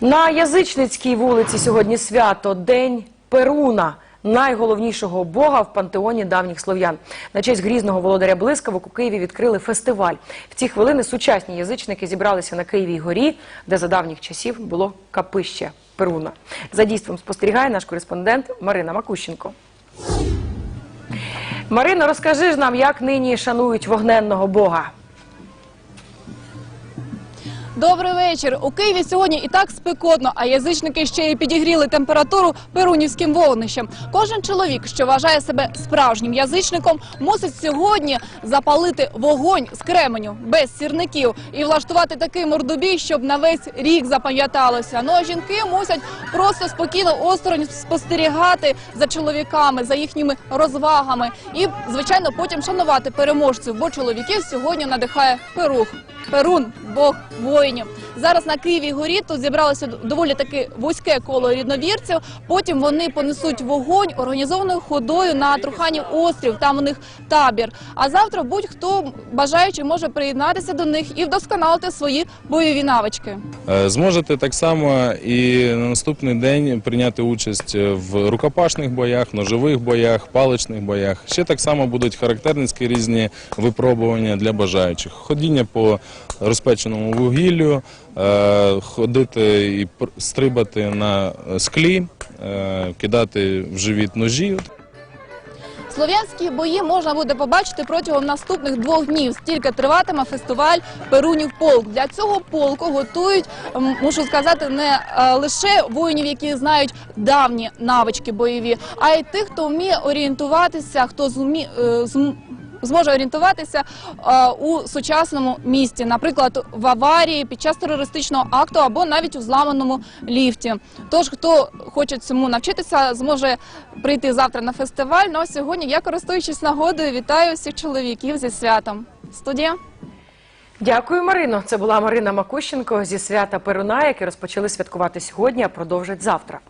На Язичницькій вулиці сьогодні свято День Перуна, найголовнішого бога в пантеоні давніх слов'ян. На честь грізного володаря блискавок у Києві відкрили фестиваль. В ці хвилини сучасні язичники зібралися на Києвій горі, де за давніх часів було капище Перуна. За дійством спостерігає наш кореспондент Марина Макущенко. Марина, розкажи ж нам, як нині шанують вогненного бога. Добрий вечір. У Києві сьогодні і так спекотно, а язичники ще й підігріли температуру перунівським вогнищем. Кожен чоловік, що вважає себе справжнім язичником, мусить сьогодні запалити вогонь з кременю без сірників і влаштувати такий мордобій, щоб на весь рік запам'яталося. Ну а жінки мусять просто спокійно осторонь спостерігати за чоловіками, за їхніми розвагами і, звичайно, потім шанувати переможців, бо чоловіків сьогодні надихає перух. Перун, Бог воїнів. Зараз на Києві горі тут зібралося доволі таки вузьке коло рідновірців. Потім вони понесуть вогонь організованою ходою на Труханів острів. Там у них табір. А завтра будь-хто бажаючи може приєднатися до них і вдосконалити свої бойові навички. Е, Зможете так само і на наступний день прийняти участь в рукопашних боях, ножових боях, паличних боях. Ще так само будуть характерницькі різні випробування для бажаючих. Ходіння по розпеченому вугіллю, е, ходити і стрибати на склі, е, кидати в живіт ножі. Слов'янські бої можна буде побачити протягом наступних двох днів. Стільки триватиме фестиваль Перунів полк. Для цього полку готують, мушу сказати, не е, лише воїнів, які знають давні навички бойові, а й тих, хто вміє орієнтуватися, хто зумі, е, зм- Зможе орієнтуватися е, у сучасному місті, наприклад, в аварії під час терористичного акту або навіть у зламаному ліфті. Тож, хто хоче цьому навчитися, зможе прийти завтра на фестиваль. Ну а сьогодні я, користуючись нагодою, вітаю всіх чоловіків зі святом. Студія. Дякую, Марино. Це була Марина Макущенко зі свята Перуна, яке розпочали святкувати сьогодні, а продовжать завтра.